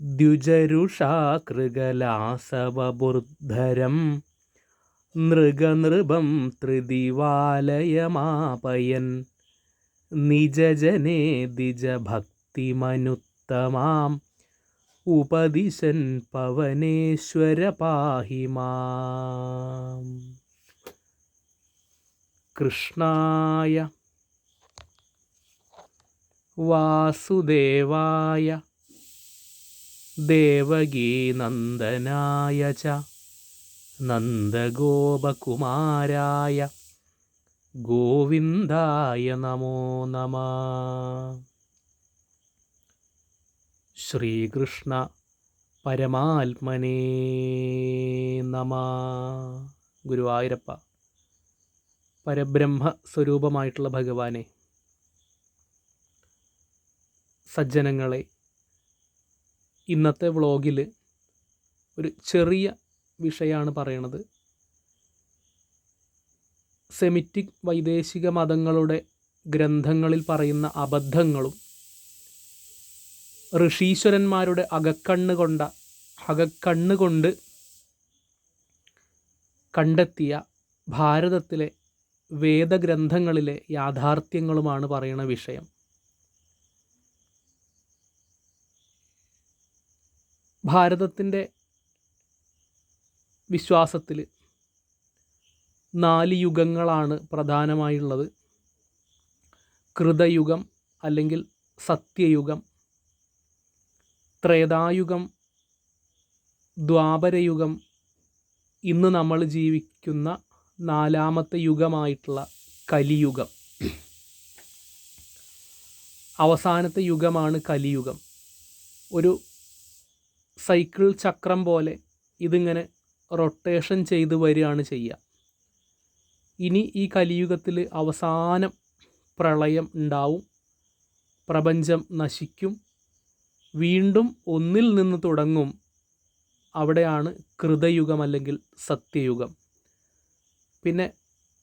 ദ്വിജരുഷാകൃകലാസവബുർധരം നൃഗനൃപം ത്രിദിവാലയമാപയൻ നിജജനേ ദ്വിജഭക്തിമനുത്തമാം ഉപദിശൻ പവനേശ്വര പാഹി മാം കൃഷ്ണായ വാസുദേവായ ദേവകീനന്ദനായ ച. നന്ദഗോപകുമാരായ. ഗോവിന്ദായ നമോ നമ. ശ്രീകൃഷ്ണ പരമാത്മനേ നമ. ഗുരുവായൂരപ്പ പരബ്രഹ്മ സ്വരൂപമായിട്ടുള്ള ഭഗവാനെ സജ്ജനങ്ങളെ ഇന്നത്തെ വ്ളോഗിൽ ഒരു ചെറിയ വിഷയമാണ് പറയണത്. സെമിറ്റിക് വൈദേശിക മതങ്ങളുടെ ഗ്രന്ഥങ്ങളിൽ പറയുന്ന അബദ്ധങ്ങളും ഋഷീശ്വരന്മാരുടെ അകക്കണ്ണ് കൊണ്ട അകക്കണ്ണ് കൊണ്ട് കണ്ടെത്തിയ ഭാരതത്തിലെ വേദഗ്രന്ഥങ്ങളിലെ യാഥാർത്ഥ്യങ്ങളുമാണ് പറയുന്ന വിഷയം. ഭാരതത്തിന്റെ വിശ്വാസത്തിൽ നാല് യുഗങ്ങളാണ് പ്രധാനമായുള്ളത്. കൃതയുഗം അല്ലെങ്കിൽ സത്യയുഗം ത്രേതായുഗം ദ്വാപരയുഗം ഇന്ന് നമ്മൾ ജീവിക്കുന്ന നാലാമത്തെ യുഗമായിട്ടുള്ള കലിയുഗം. അവസാനത്തെ യുഗമാണ് കലിയുഗം. ഒരു സൈക്കിൾ ചക്രം പോലെ ഇതിങ്ങനെ റൊട്ടേഷൻ ചെയ്ത് വരികയാണ് ചെയ്യുക. ഇനി ഈ കലിയുഗത്തിൽ അവസാനം പ്രളയം ഉണ്ടാവും. പ്രപഞ്ചം നശിക്കും. വീണ്ടും ഒന്നിൽ നിന്ന് തുടങ്ങും. അവിടെയാണ് കൃതയുഗം അല്ലെങ്കിൽ സത്യയുഗം. പിന്നെ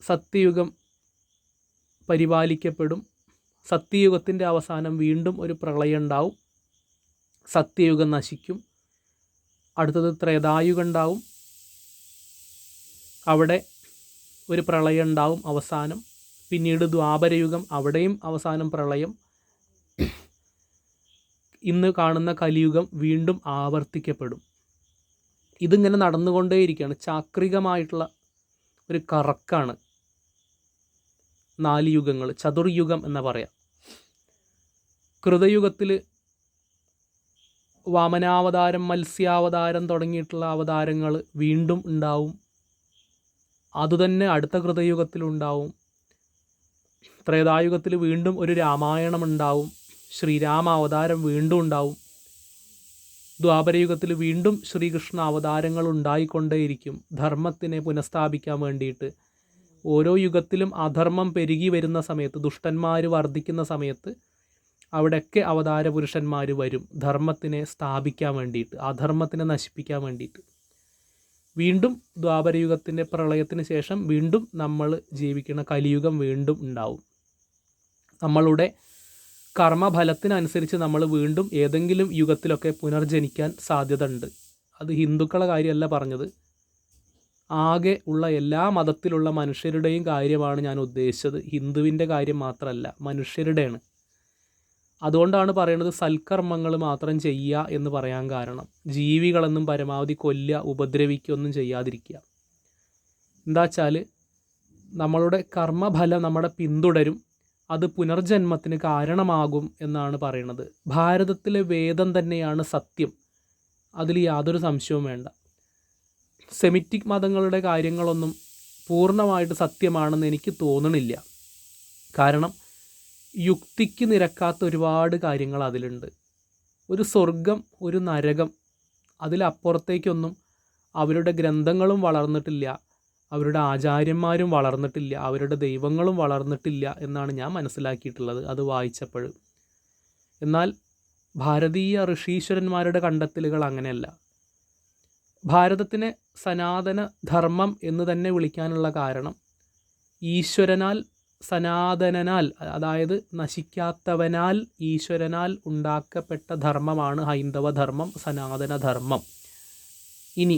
സത്യയുഗം പരിപാലിക്കപ്പെടും. സത്യയുഗത്തിന്റെ അവസാനം വീണ്ടും ഒരു പ്രളയം ഉണ്ടാവും. സത്യയുഗം നശിക്കും. അടുത്തത് ത്രേതായുഗം ഉണ്ടാവും അവിടെ ഒരു പ്രളയം ഉണ്ടാവും അവസാനം. പിന്നീട് ദ്വാപരയുഗം അവിടെയും അവസാനം പ്രളയം. ഇന്ന് കാണുന്ന കലിയുഗം വീണ്ടും ആവർത്തിക്കപ്പെടും. ഇതിങ്ങനെ നടന്നുകൊണ്ടേയിരിക്കുകയാണ്. ചാക്രികമായിട്ടുള്ള ഒരു കറക്കാണ് നാല് യുഗങ്ങൾ ചതുർയുഗം എന്ന് പറയാം. കൃതയുഗത്തിൽ വാമനാവതാരം മത്സ്യാവതാരം തുടങ്ങിയിട്ടുള്ള അവതാരങ്ങൾ വീണ്ടും ഉണ്ടാവും. അതുതന്നെ അടുത്ത കൃതയുഗത്തിലുണ്ടാവും. ത്രേതായുഗത്തിൽ വീണ്ടും ഒരു രാമായണം ഉണ്ടാവും. ശ്രീരാമ അവതാരം വീണ്ടും ഉണ്ടാവും. ദ്വാപരയുഗത്തിൽ വീണ്ടും ശ്രീകൃഷ്ണ അവതാരങ്ങൾ ഉണ്ടായിക്കൊണ്ടേയിരിക്കും ധർമ്മത്തിനെ പുനഃസ്ഥാപിക്കാൻ വേണ്ടിയിട്ട്. ഓരോ യുഗത്തിലും അധർമ്മം പെരുകി വരുന്ന സമയത്ത് ദുഷ്ടന്മാർ വർദ്ധിക്കുന്ന സമയത്ത് അവിടെയൊക്കെ അവതാര പുരുഷന്മാർ വരും. ധർമ്മത്തിനെ സ്ഥാപിക്കാൻ വേണ്ടിയിട്ട് അധർമ്മത്തിനെ നശിപ്പിക്കാൻ വേണ്ടിയിട്ട്. വീണ്ടും ദ്വാപരയുഗത്തിന്റെ പ്രളയത്തിന് ശേഷം വീണ്ടും നമ്മൾ ജീവിക്കുന്ന കലിയുഗം വീണ്ടും ഉണ്ടാവും. നമ്മളുടെ കർമ്മഫലത്തിനനുസരിച്ച് നമ്മൾ വീണ്ടും ഏതെങ്കിലും യുഗത്തിലൊക്കെ പുനർജനിക്കാൻ സാധ്യത ഉണ്ട് അത് ഹിന്ദുക്കളെ കാര്യമല്ല പറഞ്ഞത്. ആകെ ഉള്ള എല്ലാ മതത്തിലുള്ള മനുഷ്യരുടെയും കാര്യമാണ് ഞാൻ ഉദ്ദേശിച്ചത്. ഹിന്ദുവിന്റെ കാര്യം മാത്രമല്ല മനുഷ്യരുടെയാണ്. അതുകൊണ്ടാണ് പറയുന്നത് സൽക്കർമ്മങ്ങൾ മാത്രം ചെയ്യുക എന്ന് പറയാൻ കാരണം. ജീവികളെന്നും പരമാവധി കൊല്ലുക ഉപദ്രവിക്കുകയൊന്നും ചെയ്യാതിരിക്കുക. എന്താ വെച്ചാൽ നമ്മളുടെ കർമ്മഫലം നമ്മുടെ പിന്തുടരും അത് പുനർജന്മത്തിന് കാരണമാകും എന്നാണ് പറയുന്നത്. ഭാരതത്തിലെ വേദം തന്നെയാണ് സത്യം. അതിൽ യാതൊരു സംശയവും വേണ്ട. സെമിറ്റിക് മതങ്ങളുടെ കാര്യങ്ങളൊന്നും പൂർണമായിട്ട് സത്യമാണെന്ന് എനിക്ക് തോന്നണില്ല. കാരണം യുക്തിക്ക് നിരക്കാത്ത ഒരുപാട് കാര്യങ്ങൾ അതിലുണ്ട്. ഒരു സ്വർഗം ഒരു നരകം അതിലപ്പുറത്തേക്കൊന്നും അവരുടെ ഗ്രന്ഥങ്ങളും വളർന്നിട്ടില്ല അവരുടെ ആചാര്യന്മാരും വളർന്നിട്ടില്ല അവരുടെ ദൈവങ്ങളും വളർന്നിട്ടില്ല എന്നാണ് ഞാൻ മനസ്സിലാക്കിയിട്ടുള്ളത് അത് വായിച്ചപ്പോൾ. എന്നാൽ ഭാരതീയ ഋഷീശ്വരന്മാരുടെ കണ്ടെത്തലുകൾ അങ്ങനെയല്ല. ഭാരതത്തിനെ സനാതന ധർമ്മം എന്ന് തന്നെ വിളിക്കാനുള്ള കാരണം ഈശ്വരനാൽ സനാതനനാൽ അതായത് നശിക്കാത്തവനാൽ ഈശ്വരനാൽ ഉണ്ടാക്കപ്പെട്ട ധർമ്മമാണ് ഹൈന്ദവധർമ്മം ധർമ്മം സനാതന ധർമ്മം ഇനി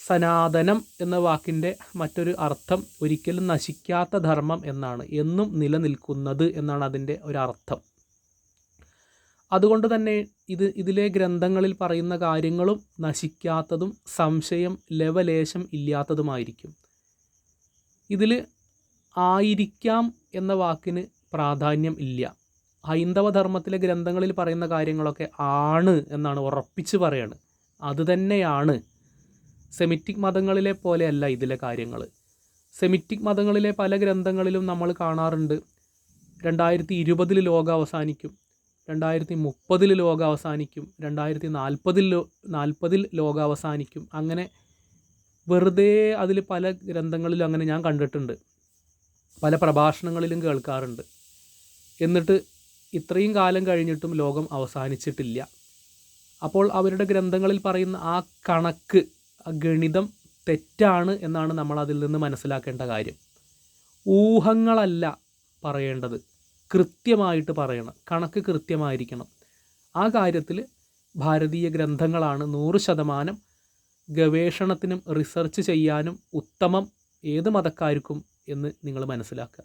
സനാതനം എന്ന വാക്കിന്റെ മറ്റൊരു അർത്ഥം ഒരിക്കലും നശിക്കാത്ത ധർമ്മം എന്നാണ്. എന്നും നിലനിൽക്കുന്നത് എന്നാണ് അതിന്റെ ഒരർത്ഥം. അതുകൊണ്ട് തന്നെ ഇത് ഇതിലെ ഗ്രന്ഥങ്ങളിൽ പറയുന്ന കാര്യങ്ങളും നശിക്കാത്തതും സംശയം ലവലേശം ഇല്ലാത്തതുമായിരിക്കും. ഇതിൽ ആയിരിക്കാം എന്ന വാക്കിന് പ്രാധാന്യം ഇല്ല. ഹൈന്ദവ ധർമ്മത്തിലെ ഗ്രന്ഥങ്ങളിൽ പറയുന്ന കാര്യങ്ങളൊക്കെ ആണ് എന്നാണ് ഉറപ്പിച്ച് പറയാണ്. അത് തന്നെയാണ് സെമിറ്റിക് മതങ്ങളിലെ പോലെയല്ല ഇതിലെ കാര്യങ്ങൾ. സെമിറ്റിക് മതങ്ങളിലെ പല ഗ്രന്ഥങ്ങളിലും നമ്മൾ കാണാറുണ്ട്. രണ്ടായിരത്തി ഇരുപതിൽ ലോകം അവസാനിക്കും. രണ്ടായിരത്തി മുപ്പതിൽ ലോകം അവസാനിക്കും. രണ്ടായിരത്തി നാൽപ്പതിൽ നാൽപ്പതിൽ ലോകം അവസാനിക്കും. അങ്ങനെ വെറുതെ അതിൽ പല ഗ്രന്ഥങ്ങളിലും അങ്ങനെ ഞാൻ കണ്ടിട്ടുണ്ട്. പല പ്രഭാഷണങ്ങളിലും കേൾക്കാറുണ്ട്. എന്നിട്ട് ഇത്രയും കാലം കഴിഞ്ഞിട്ടും ലോകം അവസാനിച്ചിട്ടില്ല. അപ്പോൾ അവരുടെ ഗ്രന്ഥങ്ങളിൽ പറയുന്ന ആ കണക്ക് ആ ഗണിതം തെറ്റാണ് എന്നാണ് നമ്മൾ അതിൽ നിന്ന് മനസ്സിലാക്കേണ്ട കാര്യം. ഊഹങ്ങളല്ല പറയേണ്ടത്. കൃത്യമായിട്ട് പറയണം. കണക്ക് കൃത്യമായിരിക്കണം. ആ കാര്യത്തിൽ ഭാരതീയ ഗ്രന്ഥങ്ങളാണ് നൂറ് ശതമാനം ഗവേഷണത്തിനും റിസർച്ച് ചെയ്യാനും ഉത്തമം. ഏത് മതക്കാർക്കും എന്ന് നിങ്ങൾ മനസ്സിലാക്കുക.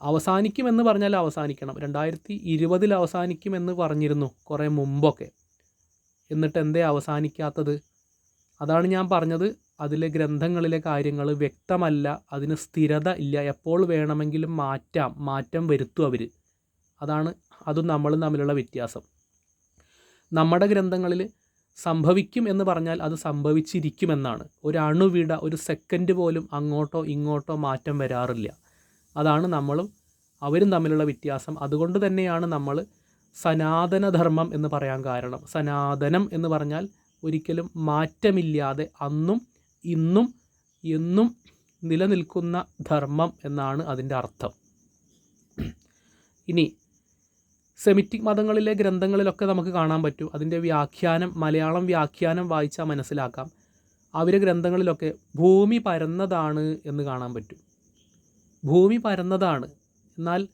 അവസാനിക്കുമെന്ന് പറഞ്ഞാൽ അവസാനിക്കണം. രണ്ടായിരത്തി ഇരുപതിൽ അവസാനിക്കുമെന്ന് പറഞ്ഞിരുന്നു കുറേ മുമ്പൊക്കെ. എന്നിട്ട് എന്തേ അവസാനിക്കാത്തത്? അതാണ് ഞാൻ പറഞ്ഞത്. അതിലെ ഗ്രന്ഥങ്ങളിലെ കാര്യങ്ങൾ വ്യക്തമല്ല. അതിന് സ്ഥിരത ഇല്ല. എപ്പോൾ വേണമെങ്കിലും മാറ്റാം. മാറ്റം വരുത്തും അവർ അതാണ് അതും നമ്മളും തമ്മിലുള്ള വ്യത്യാസം. നമ്മുടെ ഗ്രന്ഥങ്ങളിൽ സംഭവിക്കും എന്ന് പറഞ്ഞാൽ അത് സംഭവിച്ചിരിക്കുമെന്നാണ്. ഒരു അണുവിട ഒരു സെക്കൻഡ് പോലും അങ്ങോട്ടോ ഇങ്ങോട്ടോ മാറ്റം വരാറില്ല. അതാണ് നമ്മളും അവരും തമ്മിലുള്ള വ്യത്യാസം. അതുകൊണ്ട് തന്നെയാണ് നമ്മൾ സനാതനധർമ്മം എന്ന് പറയാൻ കാരണം. സനാതനം എന്ന് പറഞ്ഞാൽ ഒരിക്കലും മാറ്റമില്ലാതെ അന്നും ഇന്നും എന്നും നിലനിൽക്കുന്ന ധർമ്മം എന്നാണ് അതിന്റെ അർത്ഥം. ഇനി സെമിറ്റിക് മതങ്ങളിലെ ഗ്രന്ഥങ്ങളിലൊക്കെ നമുക്ക് കാണാൻ പറ്റും. അതിന്റെ വ്യാഖ്യാനം മലയാളം വ്യാഖ്യാനം വായിച്ചാൽ മനസ്സിലാക്കാം. അവരെ ഗ്രന്ഥങ്ങളിലൊക്കെ ഭൂമി പരന്നതാണ് എന്ന് കാണാൻ പറ്റും. ഭൂമി പരന്നതാണ്. എന്നാൽ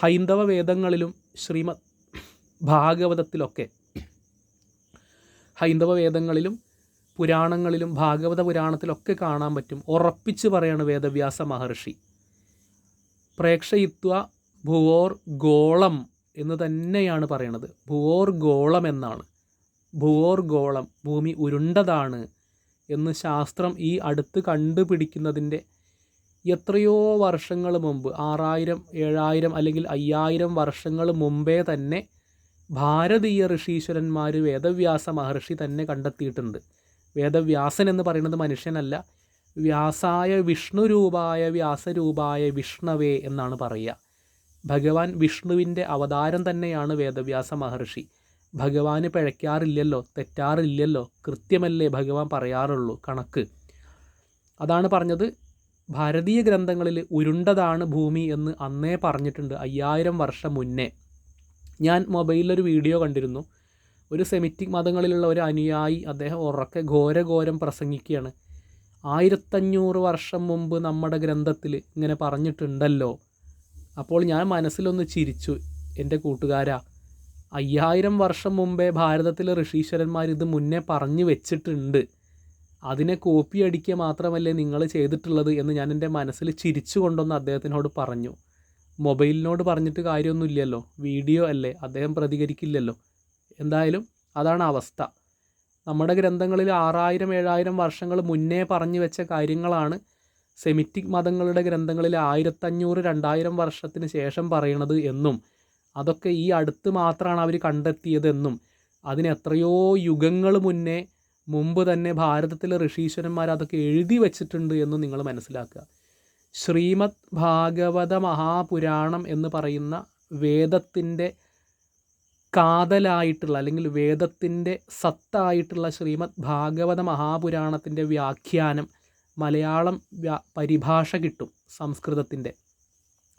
ഹൈന്ദവ വേദങ്ങളിലും ശ്രീമദ് ഭാഗവതത്തിലൊക്കെ ഹൈന്ദവ വേദങ്ങളിലും പുരാണങ്ങളിലും ഭാഗവത പുരാണത്തിലൊക്കെ കാണാൻ പറ്റും. ഉറപ്പിച്ച് പറയാണ് വേദവ്യാസ മഹർഷി. പ്രേക്ഷയിത്വ ഭുവോർ ഗോളം എന്ന് തന്നെയാണ് പറയണത്. ഭുവോർ ഗോളം എന്നാണ്. ഭുവോർ ഗോളം ഭൂമി ഉരുണ്ടതാണ് എന്ന് ശാസ്ത്രം ഈ അടുത്ത് കണ്ടുപിടിക്കുന്നതിന്റെ എത്രയോ വർഷങ്ങൾ മുമ്പ് ആറായിരം ഏഴായിരം അല്ലെങ്കിൽ അയ്യായിരം വർഷങ്ങൾ മുമ്പേ തന്നെ ഭാരതീയ ഋഷീശ്വരന്മാർ വേദവ്യാസ മഹർഷി തന്നെ കണ്ടെത്തിയിട്ടുണ്ട്. വേദവ്യാസൻ എന്ന് പറയുന്നത് മനുഷ്യനല്ല വ്യാസായ വിഷ്ണുരൂപായ വ്യാസരൂപായ വിഷ്ണവേ എന്നാണ് പറയുക. ഭഗവാൻ വിഷ്ണുവിന്റെ അവതാരം തന്നെയാണ് വേദവ്യാസ മഹർഷി ഭഗവാന് പിഴയ്ക്കാറില്ലല്ലോ തെറ്റാറില്ലല്ലോ കൃത്യമല്ലേ ഭഗവാൻ പറയാറുള്ളൂ കണക്ക്. അതാണ് പറഞ്ഞത്. ഭാരതീയ ഗ്രന്ഥങ്ങളിൽ ഉരുണ്ടതാണ് ഭൂമി എന്ന് അന്നേ പറഞ്ഞിട്ടുണ്ട് അയ്യായിരം വർഷം മുന്നേ. ഞാൻ മൊബൈലിലൊരു വീഡിയോ കണ്ടിരുന്നു. ഒരു സെമിറ്റിക് മതങ്ങളിലുള്ള ഒരു അനുയായി അദ്ദേഹം ഉറക്കെ ഘോരഘോരം പ്രസംഗിക്കുകയാണ്. ആയിരത്തഞ്ഞൂറ് വർഷം മുമ്പ് നമ്മുടെ ഗ്രന്ഥത്തിൽ ഇങ്ങനെ പറഞ്ഞിട്ടുണ്ടല്ലോ അപ്പോൾ ഞാൻ മനസ്സിലൊന്ന് ചിരിച്ചു. എന്റെ കൂട്ടുകാരാ അയ്യായിരം വർഷം മുമ്പേ ഭാരതത്തിലെ ഋഷീശ്വരന്മാർ ഇത് മുന്നേ പറഞ്ഞു വെച്ചിട്ടുണ്ട്. അതിനെ കോപ്പി അടിക്കുക മാത്രമല്ലേ നിങ്ങൾ ചെയ്തിട്ടുള്ളത് എന്ന് ഞാൻ എന്റെ മനസ്സിൽ ചിരിച്ചു കൊണ്ടൊന്ന് അദ്ദേഹത്തിനോട് പറഞ്ഞു. മൊബൈലിനോട് പറഞ്ഞിട്ട് കാര്യമൊന്നുമില്ലല്ലോ വീഡിയോ അല്ലേ അദ്ദേഹം പ്രതികരിക്കില്ലല്ലോ. എന്തായാലും അതാണ് അവസ്ഥ. നമ്മുടെ ഗ്രന്ഥങ്ങളിൽ ആറായിരം ഏഴായിരം വർഷങ്ങൾ മുന്നേ പറഞ്ഞു വെച്ച കാര്യങ്ങളാണ് സെമിറ്റിക് മതങ്ങളുടെ ഗ്രന്ഥങ്ങളിൽ ആയിരത്തഞ്ഞൂറ് രണ്ടായിരം വർഷത്തിന് ശേഷം പറയണത് എന്നും അതൊക്കെ ഈ അടുത്ത് മാത്രമാണ് അവർ കണ്ടെത്തിയതെന്നും അതിന് എത്രയോ യുഗങ്ങൾ മുന്നേ മുമ്പ് തന്നെ ഭാരതത്തിലെ ഋഷീശ്വരന്മാർ അതൊക്കെ എഴുതി വച്ചിട്ടുണ്ട് എന്ന് നിങ്ങൾ മനസ്സിലാക്കുക. ശ്രീമദ് ഭാഗവത മഹാപുരാണം എന്ന് പറയുന്ന വേദത്തിന്റെ കാതലായിട്ടുള്ള അല്ലെങ്കിൽ വേദത്തിന്റെ സത്തായിട്ടുള്ള ശ്രീമദ് ഭാഗവത മഹാപുരാണത്തിന്റെ വ്യാഖ്യാനം മലയാളം പരിഭാഷ കിട്ടും സംസ്കൃതത്തിന്റെ.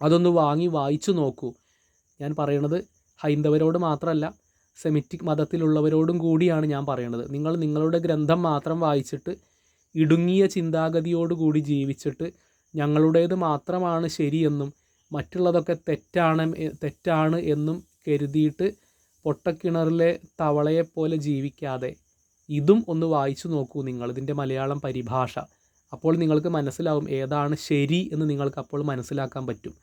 അതൊന്ന് വാങ്ങി വായിച്ചു നോക്കൂ. ഞാൻ പറയണത് ഹൈന്ദവരോട് മാത്രമല്ല സെമിറ്റിക് മതത്തിലുള്ളവരോടും കൂടിയാണ് ഞാൻ പറയണത്. നിങ്ങൾ നിങ്ങളുടെ ഗ്രന്ഥം മാത്രം വായിച്ചിട്ട് ഇടുങ്ങിയ ചിന്താഗതിയോടുകൂടി ജീവിച്ചിട്ട് ഞങ്ങളുടേത് മാത്രമാണ് ശരിയെന്നും മറ്റുള്ളതൊക്കെ തെറ്റാണ് തെറ്റാണ് എന്നും കരുതിയിട്ട് പൊട്ടക്കിണറിലെ തവളയെപ്പോലെ ജീവിക്കാതെ ഇതും ഒന്ന് വായിച്ചു നോക്കൂ നിങ്ങൾ ഇതിന്റെ മലയാളം പരിഭാഷ. അപ്പോൾ നിങ്ങൾക്ക് മനസ്സിലാവും ഏതാണ് ശരി എന്ന് നിങ്ങൾക്ക് അപ്പോൾ മനസ്സിലാക്കാൻ പറ്റും.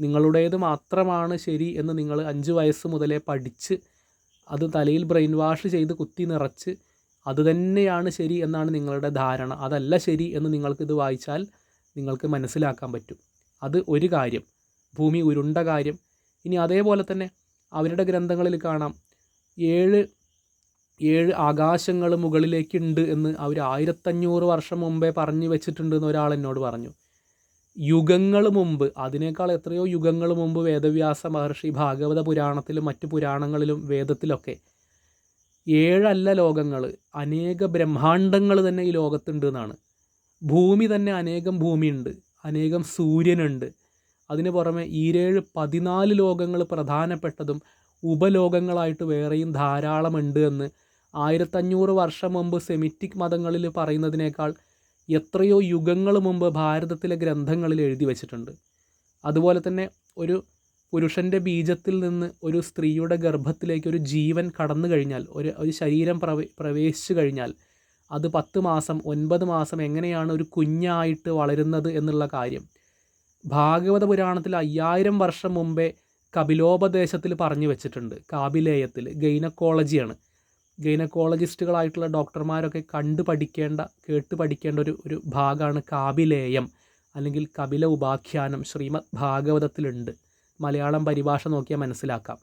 നിങ്ങളുടേത് മാത്രമാണ് ശരി എന്ന് നിങ്ങൾ അഞ്ച് വയസ്സ് മുതലേ പഠിച്ച് അത് തലയിൽ ബ്രെയിൻ വാഷ് ചെയ്ത് കുത്തി നിറച്ച് അത് തന്നെയാണ് ശരി എന്നാണ് നിങ്ങളുടെ ധാരണ. അതല്ല ശരി എന്ന് നിങ്ങൾക്കിത് വായിച്ചാൽ നിങ്ങൾക്ക് മനസ്സിലാക്കാൻ പറ്റും. അത് ഒരു കാര്യം. ഭൂമി ഉരുണ്ട കാര്യം. ഇനി അതേപോലെ തന്നെ അവരുടെ ഗ്രന്ഥങ്ങളിൽ കാണാം. ഏഴ് ഏഴ് ആകാശങ്ങൾ മുകളിലേക്കുണ്ട് എന്ന് അവർ ആയിരത്തഞ്ഞൂറ് വർഷം മുമ്പേ പറഞ്ഞു വെച്ചിട്ടുണ്ട് എന്ന് ഒരാൾ എന്നോട് പറഞ്ഞു. യുഗങ്ങൾ മുമ്പ് അതിനേക്കാൾ എത്രയോ യുഗങ്ങൾ മുമ്പ് വേദവ്യാസ മഹർഷി ഭാഗവത പുരാണത്തിലും മറ്റു പുരാണങ്ങളിലും വേദത്തിലൊക്കെ ഏഴല്ല ലോകങ്ങൾ അനേക ബ്രഹ്മാണ്ടങ്ങൾ തന്നെ ഈ ലോകത്തുണ്ട് എന്നാണ്. ഭൂമി തന്നെ അനേകം ഭൂമിയുണ്ട് അനേകം സൂര്യനുണ്ട്. അതിന് പുറമെ ഈരേഴ് പതിനാല് ലോകങ്ങൾ പ്രധാനപ്പെട്ടതും ഉപലോകങ്ങളായിട്ട് വേറെയും ധാരാളമുണ്ട് എന്ന് ആയിരത്തഞ്ഞൂറ് വർഷം മുമ്പ് സെമിറ്റിക് മതങ്ങളിൽ പറയുന്നതിനേക്കാൾ എത്രയോ യുഗങ്ങൾ മുമ്പ് ഭാരതത്തിലെ ഗ്രന്ഥങ്ങളിൽ എഴുതി വച്ചിട്ടുണ്ട്. അതുപോലെ തന്നെ ഒരു പുരുഷന്റെ ബീജത്തിൽ നിന്ന് ഒരു സ്ത്രീയുടെ ഗർഭത്തിലേക്ക് ഒരു ജീവൻ കടന്നു കഴിഞ്ഞാൽ ഒരു ഒരു ശരീരം പ്രവേ പ്രവേശിച്ചു കഴിഞ്ഞാൽ അത് പത്ത് മാസം ഒൻപത് മാസം എങ്ങനെയാണ് ഒരു കുഞ്ഞായിട്ട് വളരുന്നത് എന്നുള്ള കാര്യം. ഭാഗവത പുരാണത്തിൽ അയ്യായിരം വർഷം മുമ്പേ കപിലോപദേശത്തിൽ പറഞ്ഞു വെച്ചിട്ടുണ്ട്. കാബിലേയത്തിൽ ഗൈനക്കോളജിയാണ്. ഗൈനക്കോളജിസ്റ്റുകളായിട്ടുള്ള ഡോക്ടർമാരൊക്കെ കണ്ടു പഠിക്കേണ്ട കേട്ട് പഠിക്കേണ്ട ഒരു ഒരു ഭാഗമാണ് കാബിലേയം അല്ലെങ്കിൽ കപില ഉപാഖ്യാനം ശ്രീമദ് ഭാഗവതത്തിലുണ്ട്. മലയാളം പരിഭാഷ നോക്കിയാൽ മനസ്സിലാക്കാം.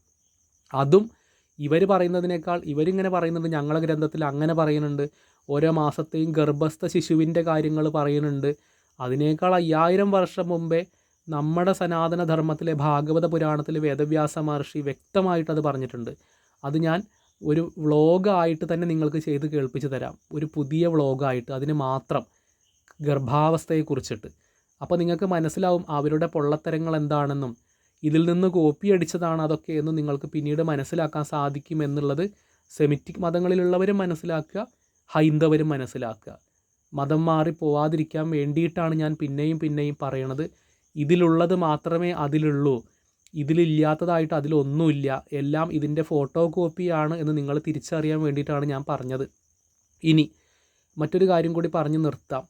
അതും ഇവർ പറയുന്നതിനേക്കാൾ ഇവരിങ്ങനെ പറയുന്നത് ഞങ്ങളെ ഗ്രന്ഥത്തിൽ അങ്ങനെ പറയുന്നുണ്ട്. ഓരോ മാസത്തെയും ഗർഭസ്ഥ ശിശുവിന്റെ കാര്യങ്ങൾ പറയുന്നുണ്ട്. അതിനേക്കാൾ അയ്യായിരം വർഷം മുമ്പേ നമ്മുടെ സനാതന ധർമ്മത്തിലെ ഭാഗവത പുരാണത്തിൽ വേദവ്യാസ മഹർഷി വ്യക്തമായിട്ട് അത് പറഞ്ഞിട്ടുണ്ട്. അത് ഞാൻ ഒരു വ്ളോഗായിട്ട് തന്നെ നിങ്ങൾക്ക് ചെയ്ത് കേൾപ്പിച്ച് തരാം. ഒരു പുതിയ വ്ളോഗായിട്ട് അതിന് മാത്രം ഗർഭാവസ്ഥയെക്കുറിച്ചിട്ട് അപ്പോൾ നിങ്ങൾക്ക് മനസ്സിലാവും അവരുടെ പൊള്ളത്തരങ്ങൾ എന്താണെന്നും ഇതിൽ നിന്ന് കോപ്പി അടിച്ചതാണ് അതൊക്കെ എന്ന് നിങ്ങൾക്ക് പിന്നീട് മനസ്സിലാക്കാൻ സാധിക്കും എന്നുള്ളത് സെമിറ്റിക് മതങ്ങളിലുള്ളവരും മനസ്സിലാക്കുക ഹൈന്ദവരും മനസ്സിലാക്കുക. മതം മാറി പോവാതിരിക്കാൻ വേണ്ടിയിട്ടാണ് ഞാൻ പിന്നെയും പിന്നെയും പറയണത്. ഇതിലുള്ളത് മാത്രമേ അതിലുള്ളൂ. ഇതിലില്ലാത്തതായിട്ട് അതിലൊന്നുമില്ല. എല്ലാം ഇതിന്റെ ഫോട്ടോ കോപ്പിയാണ് എന്ന് നിങ്ങൾ തിരിച്ചറിയാൻ വേണ്ടിയിട്ടാണ് ഞാൻ പറഞ്ഞത്. ഇനി മറ്റൊരു കാര്യം കൂടി പറഞ്ഞു നിർത്താം.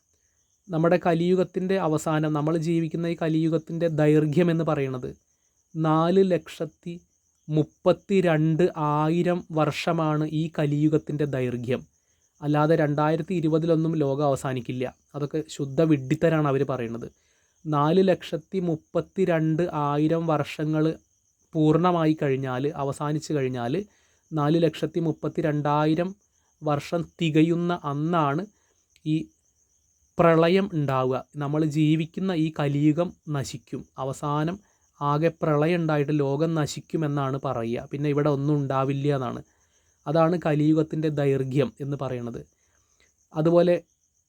നമ്മുടെ കലിയുഗത്തിന്റെ അവസാനം നമ്മൾ ജീവിക്കുന്ന ഈ കലിയുഗത്തിന്റെ ദൈർഘ്യം എന്ന് പറയുന്നത് നാല് ലക്ഷത്തി മുപ്പത്തി രണ്ട് ആയിരം വർഷമാണ് ഈ കലിയുഗത്തിന്റെ ദൈർഘ്യം. അല്ലാതെ രണ്ടായിരത്തി ഇരുപതിലൊന്നും ലോകം അവസാനിക്കില്ല. അതൊക്കെ ശുദ്ധ വിഡ്ഢിത്തരാണ് അവർ പറയുന്നത്. നാല് ലക്ഷത്തി മുപ്പത്തി രണ്ട് ആയിരം വർഷങ്ങൾ പൂർണമായി കഴിഞ്ഞാൽ അവസാനിച്ചു കഴിഞ്ഞാൽ നാല് ലക്ഷത്തി മുപ്പത്തി രണ്ടായിരം വർഷം തികയുന്ന അന്നാണ് ഈ പ്രളയം ഉണ്ടാവുക. നമ്മൾ ജീവിക്കുന്ന ഈ കലിയുഗം നശിക്കും. അവസാനം ആകെ പ്രളയം ഉണ്ടായിട്ട് ലോകം നശിക്കുമെന്നാണ് പറയുക. പിന്നെ ഇവിടെ ഒന്നും ഉണ്ടാവില്ല എന്നാണ്. അതാണ് കലിയുഗത്തിന്റെ ദൈർഘ്യം എന്ന് പറയുന്നത്. അതുപോലെ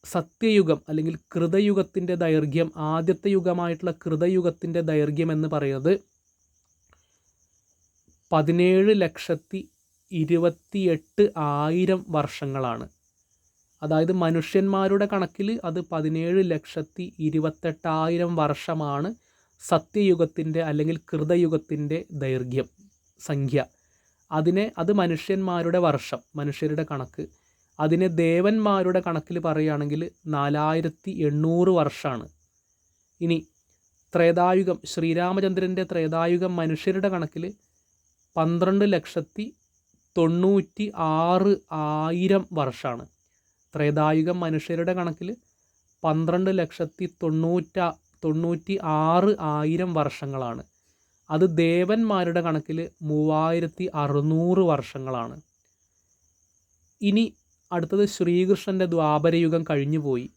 സത്യയുഗം അല്ലെങ്കിൽ കൃതയുഗത്തിന്റെ ദൈർഘ്യം ആദ്യത്തെ യുഗമായിട്ടുള്ള കൃതയുഗത്തിന്റെ ദൈർഘ്യം എന്ന് പറയുന്നത് പതിനേഴ് ലക്ഷത്തി ഇരുപത്തിയെട്ട് ആയിരം വർഷങ്ങളാണ്. അതായത് മനുഷ്യന്മാരുടെ കണക്കിൽ അത് പതിനേഴ് ലക്ഷത്തി ഇരുപത്തെട്ടായിരം വർഷമാണ് സത്യയുഗത്തിന്റെ അല്ലെങ്കിൽ കൃതയുഗത്തിന്റെ ദൈർഘ്യം സംഖ്യ. അതിനെ അത് മനുഷ്യന്മാരുടെ വർഷം മനുഷ്യരുടെ കണക്ക്. അതിനെ ദേവന്മാരുടെ കണക്കിൽ പറയുകയാണെങ്കിൽ നാലായിരത്തി എണ്ണൂറ് വർഷമാണ്. ഇനി ത്രേതായുഗം ശ്രീരാമചന്ദ്രന്റെ ത്രേതായുഗം മനുഷ്യരുടെ കണക്കിൽ പന്ത്രണ്ട് ലക്ഷത്തി തൊണ്ണൂറ്റി ആറ് ആയിരം വർഷമാണ്. ത്രേതായുഗം മനുഷ്യരുടെ കണക്കിൽ പന്ത്രണ്ട് ലക്ഷത്തി തൊണ്ണൂറ്റ തൊണ്ണൂറ്റി ആറ് ആയിരം വർഷങ്ങളാണ്. അത് ദേവന്മാരുടെ കണക്കിൽ മൂവായിരത്തി അറുന്നൂറ് വർഷങ്ങളാണ്. ഇനി അടുത്തത് ശ്രീകൃഷ്ണന്റെ ദ്വാപരയുഗം കഴിഞ്ഞുപോയി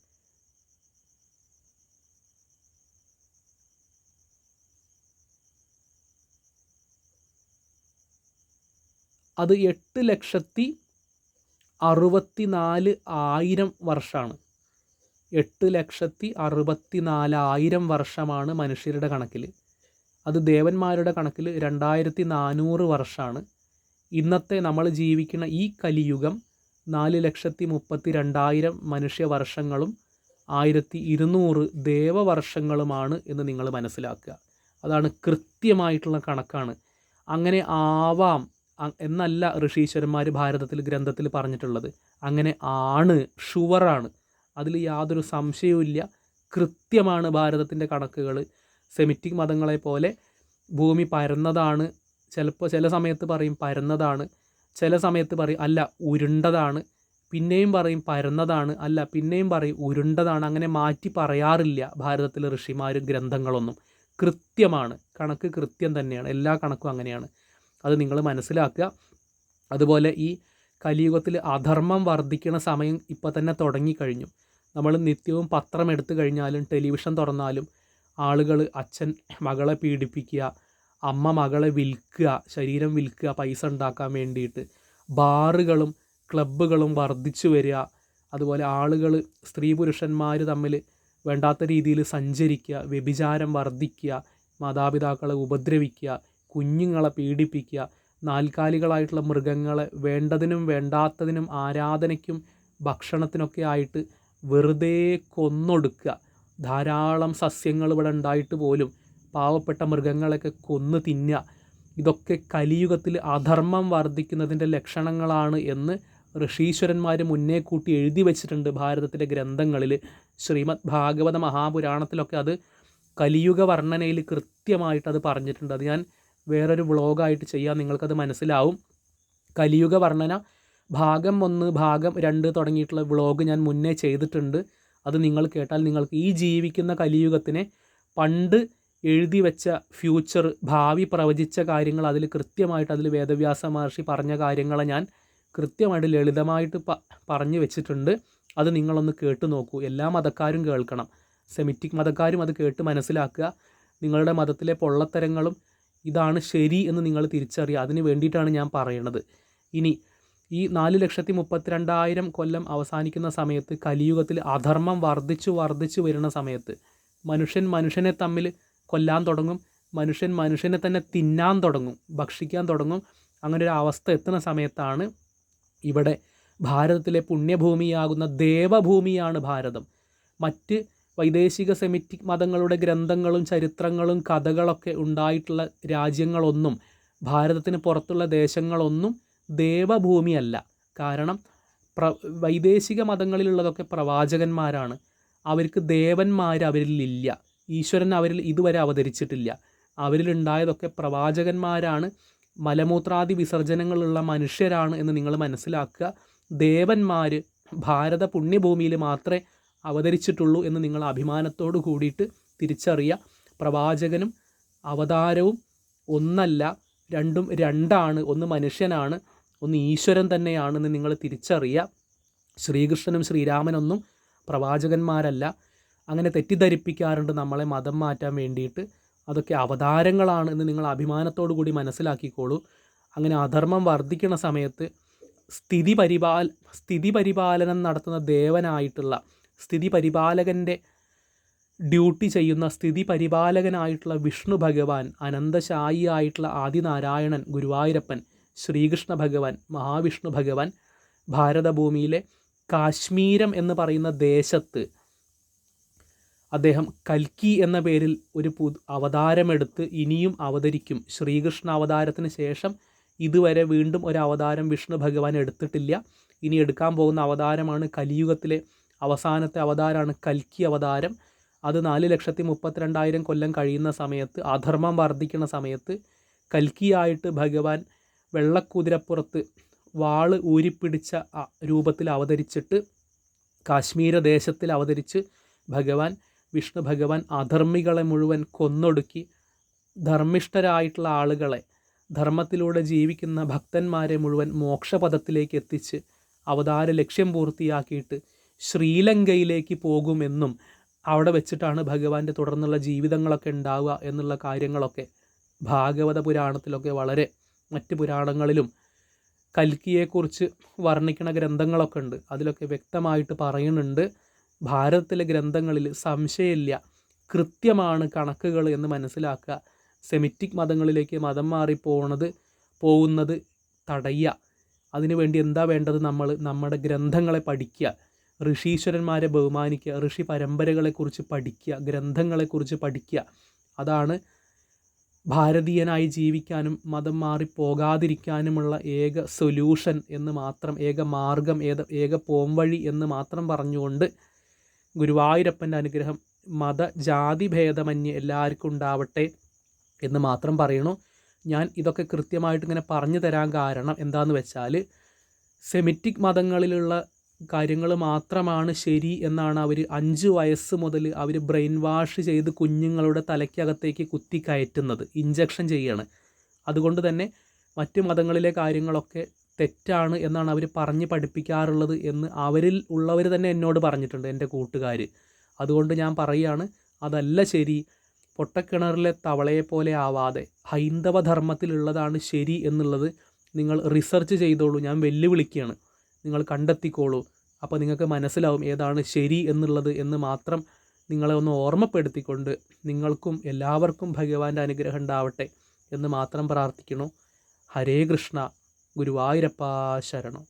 അത് എട്ട് ലക്ഷത്തി അറുപത്തി നാല് ആയിരം വർഷമാണ് എട്ട് ലക്ഷത്തി അറുപത്തി നാലായിരം വർഷമാണ് മനുഷ്യരുടെ കണക്കിൽ അത് ദേവന്മാരുടെ കണക്കിൽ രണ്ടായിരത്തി നാനൂറ് വർഷമാണ് ഇന്നത്തെ നമ്മൾ ജീവിക്കുന്ന ഈ കലിയുഗം നാല് ലക്ഷത്തി മുപ്പത്തി രണ്ടായിരം മനുഷ്യവർഷങ്ങളും ആയിരത്തി ഇരുന്നൂറ് ദേവവർഷങ്ങളുമാണ് എന്ന് നിങ്ങൾ മനസ്സിലാക്കുക. അതാണ് കൃത്യമായിട്ടുള്ള കണക്കാണ്. അങ്ങനെ ആവാം എന്നല്ല ഋഷീശ്വരന്മാർ ഭാരതത്തിൽ ഗ്രന്ഥത്തിൽ പറഞ്ഞിട്ടുള്ളത്. അങ്ങനെ ആണ് ഷുവറാണ്. അതിൽ യാതൊരു സംശയവുമില്ല. കൃത്യമാണ് ഭാരതത്തിന്റെ കണക്കുകൾ സെമിറ്റിക് മതങ്ങളെ പോലെ ഭൂമി പരന്നതാണ്. ചിലപ്പോൾ ചില സമയത്ത് പറയും പരന്നതാണ്. ചില സമയത്ത് പറയും അല്ല ഉരുണ്ടതാണ്. പിന്നെയും പറയും പരന്നതാണ്. അല്ല പിന്നെയും പറയും ഉരുണ്ടതാണ്. അങ്ങനെ മാറ്റി പറയാറില്ല ഭാരതത്തിലെ ഋഷിമാരും ഗ്രന്ഥങ്ങളൊന്നും. കൃത്യമാണ്. കണക്ക് കൃത്യം തന്നെയാണ്. എല്ലാ കണക്കും അങ്ങനെയാണ്. അത് നിങ്ങൾ മനസ്സിലാക്കുക. അതുപോലെ ഈ കലിയുഗത്തിൽ അധർമ്മം വർദ്ധിക്കുന്ന സമയം ഇപ്പോൾ തന്നെ തുടങ്ങിക്കഴിഞ്ഞു. നമ്മൾ നിത്യവും പത്രം എടുത്തു കഴിഞ്ഞാലും ടെലിവിഷൻ തുറന്നാലും ആളുകൾ അച്ഛൻ മകളെ പീഡിപ്പിക്കുക അമ്മ മകളെ വിൽക്കുക ശരീരം വിൽക്കുക പൈസ ഉണ്ടാക്കാൻ വേണ്ടിയിട്ട് ബാറുകളും ക്ലബ്ബുകളും വർദ്ധിച്ചു വരിക അതുപോലെ ആളുകൾ സ്ത്രീ പുരുഷന്മാർ തമ്മിൽ വേണ്ടാത്ത രീതിയിൽ സഞ്ചരിക്കുക വ്യഭിചാരം വർദ്ധിക്കുക മാതാപിതാക്കളെ ഉപദ്രവിക്കുക കുഞ്ഞുങ്ങളെ പീഡിപ്പിക്കുക നാൽക്കാലികളായിട്ടുള്ള മൃഗങ്ങളെ വേണ്ടതിനും വേണ്ടാത്തതിനും ആരാധനയ്ക്കും ഭക്ഷണത്തിനൊക്കെ ആയിട്ട് വെറുതെ കൊന്നൊടുക്കുക. ധാരാളം സസ്യങ്ങൾ ഇവിടെ ഉണ്ടായിട്ട് പോലും പാവപ്പെട്ട മൃഗങ്ങളെയൊക്കെ കൊന്നു തിന്നുക. ഇതൊക്കെ കലിയുഗത്തിൽ അധർമ്മം വർദ്ധിക്കുന്നതിന്റെ ലക്ഷണങ്ങളാണ് എന്ന് ഋഷീശ്വരന്മാർ മുന്നേ കൂട്ടി എഴുതി വച്ചിട്ടുണ്ട് ഭാരതത്തിലെ ഗ്രന്ഥങ്ങളിൽ. ശ്രീമദ് ഭാഗവത മഹാപുരാണത്തിലൊക്കെ അത് കലിയുഗ വർണനയിൽ കൃത്യമായിട്ട് അത് പറഞ്ഞിട്ടുണ്ട്. അത് ഞാൻ വേറൊരു വ്ളോഗായിട്ട് ചെയ്യാം നിങ്ങൾക്കത് മനസ്സിലാവും. കലിയുഗ വർണന ഭാഗം ഒന്ന് ഭാഗം രണ്ട് തുടങ്ങിയിട്ടുള്ള വ്ളോഗ് ഞാൻ മുന്നേ ചെയ്തിട്ടുണ്ട്. അത് നിങ്ങൾ കേട്ടാൽ നിങ്ങൾക്ക് ഈ ജീവിക്കുന്ന കലിയുഗത്തിനെ പണ്ട് എഴുതി വെച്ച ഫ്യൂച്ചർ ഭാവി പ്രവചിച്ച കാര്യങ്ങൾ അതിൽ കൃത്യമായിട്ട് അതിൽ വേദവ്യാസ മഹർഷി പറഞ്ഞ കാര്യങ്ങളെ ഞാൻ കൃത്യമായിട്ട് ലളിതമായിട്ട് പ പറഞ്ഞു വെച്ചിട്ടുണ്ട്. അത് നിങ്ങളൊന്ന് കേട്ട് നോക്കൂ. എല്ലാ മതക്കാരും കേൾക്കണം. സെമിറ്റിക് മതക്കാരും അത് കേട്ട് മനസ്സിലാക്കുക. നിങ്ങളുടെ മതത്തിലെ പൊള്ളത്തരങ്ങളും ഇതാണ് ശരി എന്ന് നിങ്ങൾ തിരിച്ചറിയുക. അതിന് വേണ്ടിയിട്ടാണ് ഞാൻ പറയുന്നത് ഇനി ഈ നാല് ലക്ഷത്തി മുപ്പത്തിരണ്ടായിരം കൊല്ലം അവസാനിക്കുന്ന സമയത്ത് കലിയുഗത്തിൽ അധർമ്മം വർദ്ധിച്ചു വർദ്ധിച്ചു വരുന്ന സമയത്ത് മനുഷ്യൻ മനുഷ്യനെ തമ്മിൽ കൊല്ലാൻ തുടങ്ങും. മനുഷ്യൻ മനുഷ്യനെ തന്നെ തിന്നാൻ തുടങ്ങും ഭക്ഷിക്കാൻ തുടങ്ങും. അങ്ങനെ ഒരു അവസ്ഥ എത്തുന്ന സമയത്താണ് ഇവിടെ ഭാരതത്തിലെ പുണ്യഭൂമിയാകുന്ന ദേവഭൂമിയാണ് ഭാരതം. മറ്റ് വൈദേശിക സെമിറ്റിക് മതങ്ങളുടെ ഗ്രന്ഥങ്ങളും ചരിത്രങ്ങളും കഥകളൊക്കെ ഉണ്ടായിട്ടുള്ള രാജ്യങ്ങളൊന്നും ഭാരതത്തിന് പുറത്തുള്ള ദേശങ്ങളൊന്നും ദേവഭൂമിയല്ല. കാരണം പ്ര വൈദേശിക മതങ്ങളിലുള്ളതൊക്കെ പ്രവാചകന്മാരാണ്. അവർക്ക് ദേവന്മാർ അവരിലില്ല ഈശ്വരൻ അവരിൽ ഇതുവരെ അവതരിച്ചിട്ടില്ല. അവരിലുണ്ടായതൊക്കെ പ്രവാചകന്മാരാണ്. മലമൂത്രാദി വിസർജനങ്ങളുള്ള മനുഷ്യരാണ് എന്ന് നിങ്ങൾ മനസ്സിലാക്കുക. ദേവന്മാർ ഭാരത പുണ്യഭൂമിയിൽ മാത്രമേ അവതരിച്ചിട്ടുള്ളൂ എന്ന് നിങ്ങൾ അഭിമാനത്തോട് കൂടിയിട്ട് തിരിച്ചറിയുക. പ്രവാചകനും അവതാരവും ഒന്നല്ല രണ്ടും രണ്ടാണ്. ഒന്ന് മനുഷ്യനാണ് ഒന്ന് ഈശ്വരൻ തന്നെയാണെന്ന് നിങ്ങൾ തിരിച്ചറിയുക. ശ്രീകൃഷ്ണനും ശ്രീരാമനൊന്നും പ്രവാചകന്മാരല്ല. അങ്ങനെ തെറ്റിദ്ധരിപ്പിക്കാറുണ്ട് നമ്മളെ മതം മാറ്റാൻ വേണ്ടിയിട്ട്. അതൊക്കെ അവതാരങ്ങളാണ് എന്ന് നിങ്ങൾ അഭിമാനത്തോടു കൂടി മനസ്സിലാക്കിക്കോളൂ. അങ്ങനെ അധർമ്മം വർദ്ധിക്കുന്ന സമയത്ത് സ്ഥിതി പരിപാല സ്ഥിതി പരിപാലനം നടത്തുന്ന ദേവനായിട്ടുള്ള സ്ഥിതി പരിപാലകന്റെ ഡ്യൂട്ടി ചെയ്യുന്ന സ്ഥിതി പരിപാലകനായിട്ടുള്ള വിഷ്ണു ഭഗവാൻ അനന്തശായി ആയിട്ടുള്ള ആദിനാരായണൻ ഗുരുവായൂരപ്പൻ ശ്രീകൃഷ്ണ ഭഗവാൻ മഹാവിഷ്ണു ഭഗവാൻ ഭാരതഭൂമിയിലെ കാശ്മീരം എന്ന് പറയുന്ന ദേശത്ത് അദ്ദേഹം കൽക്കി എന്ന പേരിൽ ഒരു പു അവതാരമെടുത്ത് ഇനിയും അവതരിക്കും. ശ്രീകൃഷ്ണ അവതാരത്തിന് ശേഷം ഇതുവരെ വീണ്ടും ഒരു അവതാരം വിഷ്ണു ഭഗവാൻ എടുത്തിട്ടില്ല. ഇനി എടുക്കാൻ പോകുന്ന അവതാരമാണ് കലിയുഗത്തിലെ അവസാനത്തെ അവതാരമാണ് കൽക്കി അവതാരം. അത് നാല് ലക്ഷത്തി മുപ്പത്തിരണ്ടായിരം കൊല്ലം കഴിയുന്ന സമയത്ത് അധർമ്മം വർദ്ധിക്കുന്ന സമയത്ത് കൽക്കിയായിട്ട് ഭഗവാൻ വെള്ളക്കുതിരപ്പുറത്ത് വാൾ ഊരിപ്പിടിച്ച രൂപത്തിൽ അവതരിച്ചിട്ട് കാശ്മീര ദേശത്തിൽ അവതരിച്ച് ഭഗവാൻ വിഷ്ണു ഭഗവാൻ അധർമ്മികളെ മുഴുവൻ കൊന്നൊടുക്കി ധർമ്മിഷ്ഠരായിട്ടുള്ള ആളുകളെ ധർമ്മത്തിലൂടെ ജീവിക്കുന്ന ഭക്തന്മാരെ മുഴുവൻ മോക്ഷപഥത്തിലേക്ക് എത്തിച്ച് അവതാര ലക്ഷ്യം പൂർത്തിയാക്കിയിട്ട് ശ്രീലങ്കയിലേക്ക് പോകുമെന്നും അവിടെ വെച്ചിട്ടാണ് ഭഗവാന്റെ തുടർന്നുള്ള ജീവിതങ്ങളൊക്കെ ഉണ്ടാവുക എന്നുള്ള കാര്യങ്ങളൊക്കെ ഭാഗവത പുരാണത്തിലൊക്കെ വളരെ മറ്റ് പുരാണങ്ങളിലും കൽക്കിയെക്കുറിച്ച് വർണിക്കുന്ന ഗ്രന്ഥങ്ങളൊക്കെ ഉണ്ട്. അതിലൊക്കെ വ്യക്തമായിട്ട് പറയുന്നുണ്ട്. ഭാരതത്തിലെ ഗ്രന്ഥങ്ങളിൽ സംശയമില്ല. കൃത്യമാണ് കണക്കുകൾ എന്ന് മനസ്സിലാക്കുക. സെമിറ്റിക് മതങ്ങളിലേക്ക് മതം മാറി പോണത് പോകുന്നത് തടയുക. അതിനുവേണ്ടി എന്താ വേണ്ടത് നമ്മൾ? നമ്മുടെ ഗ്രന്ഥങ്ങളെ പഠിക്കുക. ഋഷീശ്വരന്മാരെ ബഹുമാനിക്കുക. ഋഷി പരമ്പരകളെക്കുറിച്ച് പഠിക്കുക. ഗ്രന്ഥങ്ങളെക്കുറിച്ച് പഠിക്കുക. അതാണ് ഭാരതീയനായി ജീവിക്കാനും മതം മാറി പോകാതിരിക്കാനുമുള്ള ഏക സൊല്യൂഷൻ എന്ന് മാത്രം ഏക മാർഗം ഏക ഏക പോംവഴി എന്ന് മാത്രം പറഞ്ഞുകൊണ്ട് ഗുരുവായൂരപ്പന്റെ അനുഗ്രഹം മത ജാതി ഭേദമന്യ എല്ലാവർക്കും ഉണ്ടാവട്ടെ എന്ന് മാത്രം പറയണു. ഞാൻ ഇതൊക്കെ കൃത്യമായിട്ട് ഇങ്ങനെ പറഞ്ഞു തരാൻ കാരണം എന്താന്ന് വെച്ചാൽ സെമിറ്റിക് മതങ്ങളിലുള്ള കാര്യങ്ങൾ മാത്രമാണ് ശരി എന്നാണ് അവർ അഞ്ച് വയസ്സ് മുതൽ അവർ ബ്രെയിൻ വാഷ് ചെയ്ത് കുഞ്ഞുങ്ങളുടെ തലയ്ക്കകത്തേക്ക് കുത്തി കയറ്റുന്നത് ഇഞ്ചക്ഷൻ ചെയ്യാണ്. അതുകൊണ്ട് തന്നെ മറ്റ് മതങ്ങളിലെ കാര്യങ്ങളൊക്കെ തെറ്റാണ് എന്നാണ് അവർ പറഞ്ഞ് പഠിപ്പിക്കാറുള്ളത് എന്ന് അവരിൽ ഉള്ളവർ തന്നെ എന്നോട് പറഞ്ഞിട്ടുണ്ട് എന്റെ കൂട്ടുകാർ അതുകൊണ്ട് ഞാൻ പറയുകയാണ് അതല്ല ശരി. പൊട്ടക്കിണറിലെ തവളയെപ്പോലെ പോലെ ആവാതെ ഹൈന്ദവ ധർമ്മത്തിലുള്ളതാണ് ശരി എന്നുള്ളത് നിങ്ങൾ റിസർച്ച് ചെയ്തോളൂ. ഞാൻ വെല്ലുവിളിക്കുകയാണ്. നിങ്ങൾ കണ്ടെത്തിക്കോളൂ. അപ്പോൾ നിങ്ങൾക്ക് മനസ്സിലാവും ഏതാണ് ശരി എന്നുള്ളത് എന്ന് മാത്രം നിങ്ങളെ ഒന്ന് ഓർമ്മപ്പെടുത്തിക്കൊണ്ട് നിങ്ങൾക്കും എല്ലാവർക്കും ഭഗവാന്റെ അനുഗ്രഹം ഉണ്ടാവട്ടെ എന്ന് മാത്രം പ്രാർത്ഥിക്കണു ഹരേ കൃഷ്ണ. ഗുരുവായൂരപ്പ ശരണം.